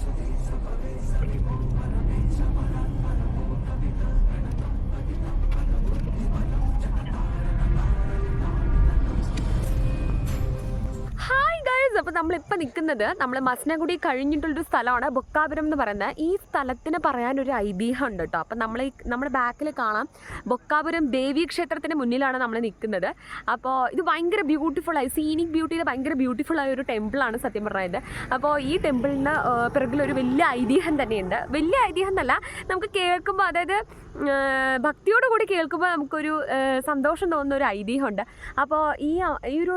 Hi guys അപ്പോൾ നമ്മളിപ്പോൾ നിൽക്കുന്നത് നമ്മൾ മസനഗുഡി കഴിഞ്ഞിട്ടുള്ളൊരു സ്ഥലമാണ് ബൊക്കാപുരം എന്ന് പറയുന്നത്. ഈ സ്ഥലത്തിന് ഒരു ഐതിഹ്യം ഉണ്ട് കേട്ടോ അപ്പോൾ നമ്മൾ നമ്മുടെ ബാക്കിൽ കാണാം. ബൊക്കാപുരം ദേവീ ക്ഷേത്രത്തിന് മുന്നിലാണ് നമ്മൾ നിൽക്കുന്നത് അപ്പോൾ ഇത് ഭയങ്കര ആയി സീനിക് ബ്യൂട്ടിയിൽ ഭയങ്കര ബ്യൂട്ടിഫുൾ ആയ ഒരു ടെമ്പിളാണ് സത്യം പറഞ്ഞത്. അപ്പോൾ ഈ ടെമ്പിളിന് ഒരു വലിയ ഐതിഹ്യം തന്നെയുണ്ട്. വലിയ ഐതിഹ്യം എന്നല്ല നമുക്ക് കേൾക്കുമ്പോൾ അതായത് ഭക്തിയോടുകൂടി ഭക്തിയോട് കൂടി കേൾക്കുമ്പോൾ നമുക്കൊരു സന്തോഷം തോന്നുന്ന ഒരു ഐതിഹ്യമുണ്ട്. അപ്പോൾ ഈ ഈ ഒരു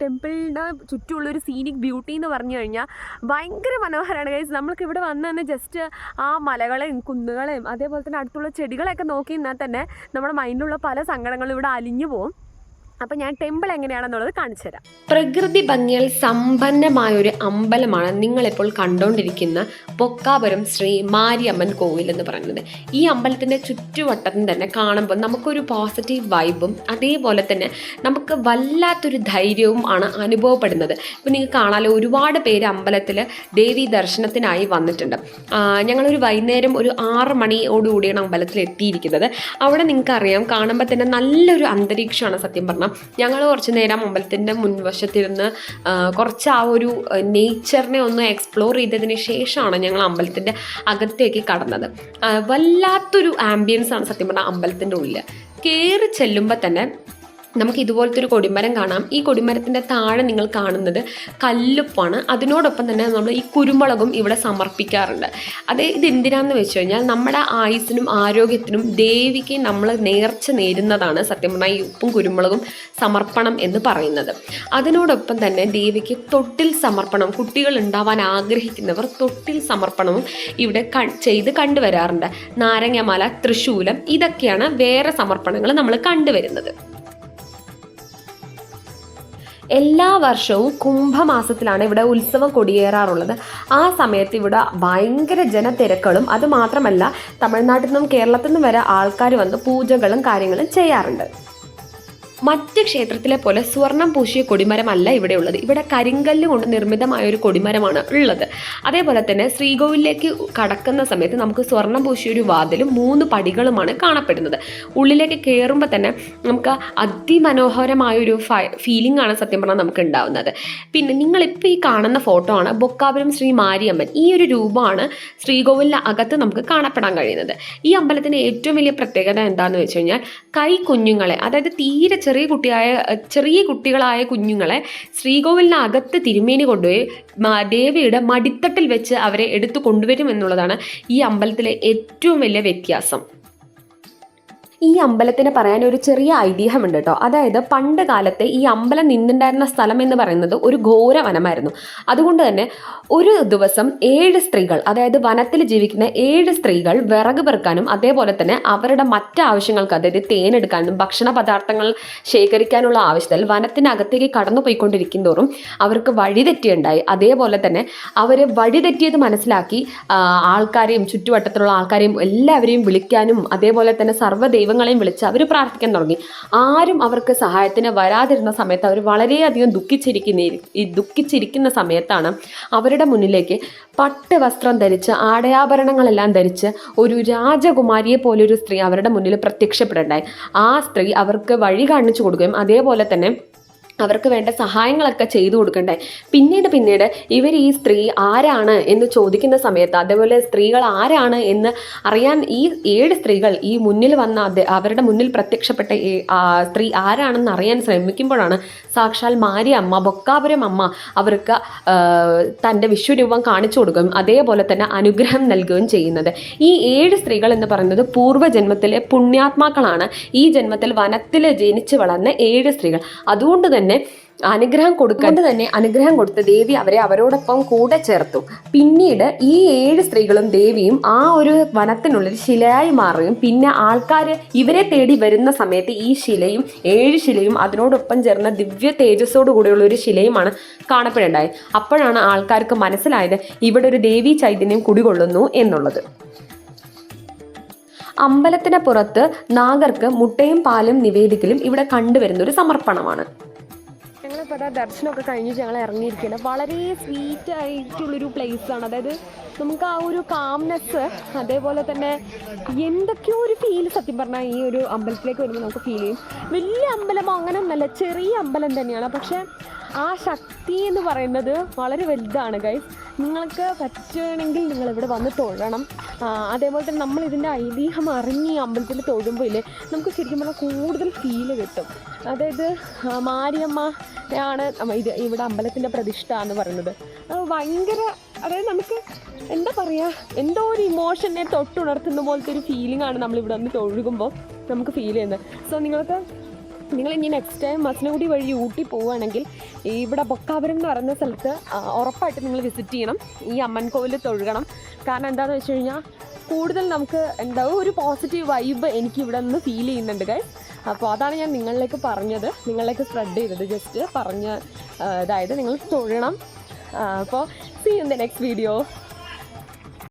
ടെമ്പിളിന്റെ ചുറ്റുമുള്ള ഒരു സീനിക് ബ്യൂട്ടി എന്ന് പറഞ്ഞു കഴിഞ്ഞാൽ ഭയങ്കര മനോഹരമാണ് ഗൈസ് നമ്മൾക്ക് ഇവിടെ വന്ന് തന്നെ ജസ്റ്റ് ആ മലകളെയും കുന്നുകളെയും അതേപോലെ തന്നെ അടുത്തുള്ള ചെടികളെയൊക്കെ നോക്കി നിന്നാൽ തന്നെ നമ്മുടെ മൈൻഡിലുള്ള പല സങ്കടങ്ങളും ഇവിടെ അലിഞ്ഞു പോകും. അപ്പോൾ ഞാൻ ടെമ്പിൾ എങ്ങനെയാണെന്നുള്ളത് കാണിച്ചു തരാം. പ്രകൃതി ഭംഗിയാൽ സമ്പന്നമായ ഒരു അമ്പലമാണ് നിങ്ങളിപ്പോൾ കണ്ടുകൊണ്ടിരിക്കുന്ന പൊക്കാപുരം ശ്രീ മാരിയമ്മൻ കോവിൽ എന്ന് പറയുന്നത്. ഈ അമ്പലത്തിന്റെ ചുറ്റുവട്ടത്തും തന്നെ കാണുമ്പോൾ നമുക്കൊരു പോസിറ്റീവ് വൈബും അതേപോലെ തന്നെ നമുക്ക് വല്ലാത്തൊരു ധൈര്യവും ആണ് അനുഭവപ്പെടുന്നത്. ഇപ്പൊ നിങ്ങൾ കാണാലോ ഒരുപാട് പേര് അമ്പലത്തിൽ ദേവി ദർശനത്തിനായി വന്നിട്ടുണ്ട്. ഞങ്ങളൊരു വൈകുന്നേരം ഒരു ആറ് മണിയോടുകൂടിയാണ് അമ്പലത്തിൽ എത്തിയിരിക്കുന്നത് അവിടെ നിങ്ങൾക്കറിയാം കാണുമ്പോൾ തന്നെ നല്ലൊരു അന്തരീക്ഷമാണ് സത്യം പറഞ്ഞാൽ ഞങ്ങൾ കുറച്ച് നേരം അമ്പലത്തിന്റെ മുൻവശത്തിരുന്ന് കുറച്ച് ആ ഒരു നേച്ചറിനെ ഒന്ന് എക്സ്പ്ലോർ ചെയ്തതിന് ശേഷമാണ് ഞങ്ങൾ അമ്പലത്തിന്റെ അകത്തേക്ക് കടന്നത്. വല്ലാത്തൊരു ആംബിയൻസ് ആണ് സത്യം പറഞ്ഞാൽ അമ്പലത്തിന്റെ ഉള്ളിൽ കയറി ചെല്ലുമ്പോൾ തന്നെ നമുക്ക് ഇതുപോലത്തെ ഒരു കൊടിമരം കാണാം. ഈ കൊടിമരത്തിന്റെ താഴെ നിങ്ങൾ കാണുന്നത് കല്ലുപ്പാണ്. അതിനോടൊപ്പം തന്നെ നമ്മൾ ഈ കുരുമുളകും ഇവിടെ സമർപ്പിക്കാറുണ്ട്. അതെ ഇത് എന്തിനാന്ന് വെച്ച് കഴിഞ്ഞാൽ നമ്മുടെ ആയുസ്സിനും ആരോഗ്യത്തിനും ദേവിക്ക് നമ്മൾ നേർച്ച നേരുന്നതാണ് സത്യം പറഞ്ഞാൽ ഈ ഉപ്പും കുരുമുളകും സമർപ്പണം എന്ന് പറയുന്നത്. അതിനോടൊപ്പം തന്നെ ദേവിക്ക് തൊട്ടിൽ സമർപ്പണം കുട്ടികൾ ഉണ്ടാവാൻ ആഗ്രഹിക്കുന്നവർ തൊട്ടിൽ സമർപ്പണവും ഇവിടെ ക- ചെയ്ത് കണ്ടുവരാറുണ്ട്. നാരങ്ങമാല തൃശൂലം ഇതൊക്കെയാണ് വേറെ സമർപ്പണങ്ങൾ നമ്മൾ കണ്ടുവരുന്നത്. എല്ലാ വർഷവും കുംഭമാസത്തിലാണ് ഇവിടെ ഉത്സവം കൊടിയേറാറുള്ളത്. ആ സമയത്ത് ഇവിടെ ഭയങ്കര ജനത്തിരക്കളും അതുമാത്രമല്ല തമിഴ്നാട്ടിൽ നിന്നും കേരളത്തിൽ നിന്നും വരെ ആൾക്കാർ വന്ന് പൂജകളും കാര്യങ്ങളും ചെയ്യാറുണ്ട്. മറ്റ് ക്ഷേത്രത്തിലെ പോലെ സ്വർണം പൂശിയ കൊടിമരമല്ല ഇവിടെ ഉള്ളത് ഇവിടെ കരിങ്കല്ല് കൊണ്ട് നിർമ്മിതമായ ഒരു കൊടിമരമാണ് ഉള്ളത്. അതേപോലെ തന്നെ ശ്രീകോവിലേക്ക് കടക്കുന്ന സമയത്ത് നമുക്ക് സ്വർണം പൂശിയ ഒരു വാതിലും മൂന്ന് പടികളുമാണ് കാണപ്പെടുന്നത്. ഉള്ളിലേക്ക് കയറുമ്പോൾ തന്നെ നമുക്ക് അതിമനോഹരമായ ഒരു ഫീലിംഗ് ആണ് സത്യം പറഞ്ഞാൽ നമുക്ക് ഉണ്ടാവുന്നത്. പിന്നെ നിങ്ങളിപ്പോൾ ഈ കാണുന്ന ഫോട്ടോ ആണ് ബൊക്കാപുരം ശ്രീ മാരിയമ്മൻ. ഈ ഒരു രൂപമാണ് ശ്രീകോവിലിന് അകത്ത് നമുക്ക് കാണപ്പെടാൻ കഴിയുന്നത്. ഈ അമ്പലത്തിന്റെ ഏറ്റവും വലിയ പ്രത്യേകത എന്താണെന്ന് വെച്ച് കഴിഞ്ഞാൽ കൈ കുഞ്ഞുങ്ങളെ അതായത് തീരെ ചെറിയ കുട്ടിയായ ചെറിയ കുട്ടികളായ കുഞ്ഞുങ്ങളെ ശ്രീകോവിലിനകത്ത് തിരുമേനി കൊണ്ടുപോയി ദേവിയുടെ മടിത്തട്ടിൽ വെച്ച് അവരെ എടുത്തു കൊണ്ടുവരും എന്നുള്ളതാണ് ഈ അമ്പലത്തിലെ ഏറ്റവും വലിയ വ്യത്യാസം. ഈ അമ്പലത്തിന് പറയാൻ ഒരു ചെറിയ ഐതിഹ്യമുണ്ട് കേട്ടോ. അതായത് പണ്ട് കാലത്തെ ഈ അമ്പലം നിന്നുണ്ടായിരുന്ന സ്ഥലം എന്ന് പറയുന്നത് ഒരു ഘോര വനമായിരുന്നു അതുകൊണ്ട് തന്നെ ഒരു ദിവസം ഏഴ് സ്ത്രീകൾ അതായത് വനത്തിൽ ജീവിക്കുന്ന ഏഴ് സ്ത്രീകൾ വിറക് പെറുക്കാനും അതേപോലെ തന്നെ അവരുടെ മറ്റ് ആവശ്യങ്ങൾക്ക് അതായത് തേനെടുക്കാനും ഭക്ഷണ പദാർത്ഥങ്ങൾ ശേഖരിക്കാനുള്ള ആവശ്യത്തിൽ വനത്തിനകത്തേക്ക് കടന്നു പോയിക്കൊണ്ടിരിക്കും തോറും അവർക്ക് വഴിതെറ്റിയുണ്ടായി. അതേപോലെ തന്നെ അവരെ വഴിതെറ്റിയത് മനസ്സിലാക്കി ആൾക്കാരെയും ചുറ്റുവട്ടത്തിലുള്ള ആൾക്കാരെയും എല്ലാവരെയും വിളിക്കാനും അതേപോലെ തന്നെ സർവ ദൈവങ്ങളെയും വിളിച്ച് അവർ പ്രാർത്ഥിക്കാൻ തുടങ്ങി. ആരും അവർക്ക് സഹായത്തിന് വരാതിരുന്ന സമയത്ത് അവർ വളരെയധികം ദുഃഖിച്ചിരിക്കുന്ന ഈ ദുഃഖിച്ചിരിക്കുന്ന സമയത്താണ് അവരുടെ മുന്നിലേക്ക് പട്ട് വസ്ത്രം ധരിച്ച് ആടയാഭരണങ്ങളെല്ലാം ധരിച്ച് ഒരു രാജകുമാരിയെ പോലെ ഒരു സ്ത്രീ അവരുടെ മുന്നിൽ പ്രത്യക്ഷപ്പെടേണ്ടായി. ആ സ്ത്രീ അവർക്ക് വഴി കാണിച്ചു കൊടുക്കുകയും അതേപോലെ തന്നെ അവർക്ക് വേണ്ട സഹായങ്ങളൊക്കെ ചെയ്തു കൊടുക്കണ്ടേ? പിന്നീട് പിന്നീട് ഇവർ ഈ സ്ത്രീ ആരാണ് എന്ന് ചോദിക്കുന്ന സമയത്ത് അതേപോലെ സ്ത്രീകൾ ആരാണ് എന്ന് അറിയാൻ ഈ ഏഴ് സ്ത്രീകൾ ഈ മുന്നിൽ വന്ന അവരുടെ മുന്നിൽ പ്രത്യക്ഷപ്പെട്ട സ്ത്രീ ആരാണെന്ന് അറിയാൻ ശ്രമിക്കുമ്പോഴാണ് സാക്ഷാൽ മാരി അമ്മ ബൊക്കാപുരം അമ്മ അവർക്ക് തന്റെ വിശ്വരൂപം കാണിച്ചു കൊടുക്കുകയും അതേപോലെ തന്നെ അനുഗ്രഹം നൽകുകയും ചെയ്യുന്നത്. ഈ ഏഴ് സ്ത്രീകൾ എന്ന് പറയുന്നത് പൂർവജന്മത്തിലെ പുണ്യാത്മാക്കളാണ്. ഈ ജന്മത്തിൽ വനത്തിൽ ജനിച്ചു വളർന്ന ഏഴ് സ്ത്രീകൾ. അതുകൊണ്ട് തന്നെ അനുഗ്രഹം കൊടുക്കാണ്ട് തന്നെ അനുഗ്രഹം കൊടുത്ത ദേവി അവരെ അവരോടൊപ്പം കൂടെ ചേർത്തു. പിന്നീട് ഈ ഏഴ് സ്ത്രീകളും ദേവിയും ആ ഒരു വനത്തിനുള്ളിൽ ശിലയായി മാറുകയും പിന്നെ ആൾക്കാർ ഇവരെ തേടി വരുന്ന സമയത്ത് ഈ ശിലയും ഏഴ് ശിലയും അതിനോടൊപ്പം ചേർന്ന ദിവ്യ തേജസ്സോടു കൂടിയുള്ള ഒരു ശിലയുമാണ് കാണപ്പെടേണ്ടായത് അപ്പോഴാണ് ആൾക്കാർക്ക് മനസ്സിലായത് ഇവിടെ ഒരു ദേവി ചൈതന്യം കുടികൊള്ളുന്നു എന്നുള്ളത്. അമ്പലത്തിന് പുറത്ത് നാഗർക്ക് മുട്ടയും പാലും നിവേദിക്കലും ഇവിടെ കണ്ടുവരുന്ന ഒരു സമർപ്പണമാണ്. അപ്പോൾ ദർശനമൊക്കെ കഴിഞ്ഞിട്ട് ഞങ്ങൾ ഇറങ്ങിയിരിക്കുകയാണ്. വളരെ സ്വീറ്റ് ആയിട്ടുള്ളൊരു പ്ലേസാണ് അതായത് നമുക്ക് ആ ഒരു കാംനെസ് അതേപോലെ തന്നെ എന്തൊക്കെയോ ഒരു ഫീൽ സത്യം പറഞ്ഞാൽ ഈ ഒരു അമ്പലത്തിലേക്ക് വരുമ്പോൾ നമുക്ക് ഫീൽ ചെയ്യും. വലിയ അമ്പലമോ അങ്ങനെ ഒന്നല്ല ചെറിയ അമ്പലം തന്നെയാണ്. പക്ഷേ ആ ശക്തി എന്ന് പറയുന്നത് വളരെ വലുതാണ് ഗൈസ് നിങ്ങൾക്ക് പറ്റുകയാണെങ്കിൽ നിങ്ങൾ ഇവിടെ വന്ന് തൊഴണം. അതേപോലെ തന്നെ നമ്മൾ ഇതിന്റെ ഐതിഹ്യം അറിഞ്ഞ് ഈ അമ്പലത്തിൽ തൊഴുമ്പോൾ ഇല്ലേ നമുക്ക് ശരിക്കും പറഞ്ഞാൽ കൂടുതൽ ഫീൽ കിട്ടും. അതായത് മാരിയമ്മ ആണ് ഇത് ഇവിടെ അമ്പലത്തിന്റെ പ്രതിഷ്ഠ എന്ന് പറയുന്നത്. ഭയങ്കര അതായത് നമുക്ക് എന്താ പറയുക എന്തോ ഒരു ഇമോഷനെ തൊട്ടുണർത്തുന്ന പോലത്തെ ഒരു ഫീലിംഗ് ആണ് നമ്മളിവിടെ വന്ന് തൊഴുകുമ്പോൾ നമുക്ക് ഫീൽ ചെയ്യുന്നത്. സോ നിങ്ങൾക്ക് നിങ്ങൾ ഇനി നെക്സ്റ്റ് ടൈം മസനഗുഡി വഴി ഊട്ടി പോവുകയാണെങ്കിൽ ഇവിടെ ബൊക്കാപുരം എന്ന് പറയുന്ന സ്ഥലത്ത് ഉറപ്പായിട്ട് നിങ്ങൾ വിസിറ്റ് ചെയ്യണം. ഈ അമ്മൻ കോവിൽ തൊഴുകണം. കാരണം എന്താണെന്ന് വെച്ച് കഴിഞ്ഞാൽ കൂടുതൽ നമുക്ക് എന്താ ഒരു പോസിറ്റീവ് വൈബ് എനിക്ക് ഇവിടെ നിന്ന് ഫീൽ ചെയ്യുന്നുണ്ട് ഗൈസ് അപ്പോൾ അതാണ് ഞാൻ നിങ്ങളിലേക്ക് പറഞ്ഞത്. നിങ്ങളിലേക്ക് സ്പ്രെഡ് ചെയ്തത്. ജസ്റ്റ് പറഞ്ഞ അതായത് നിങ്ങൾ തൊഴണം. അപ്പോൾ see in the next video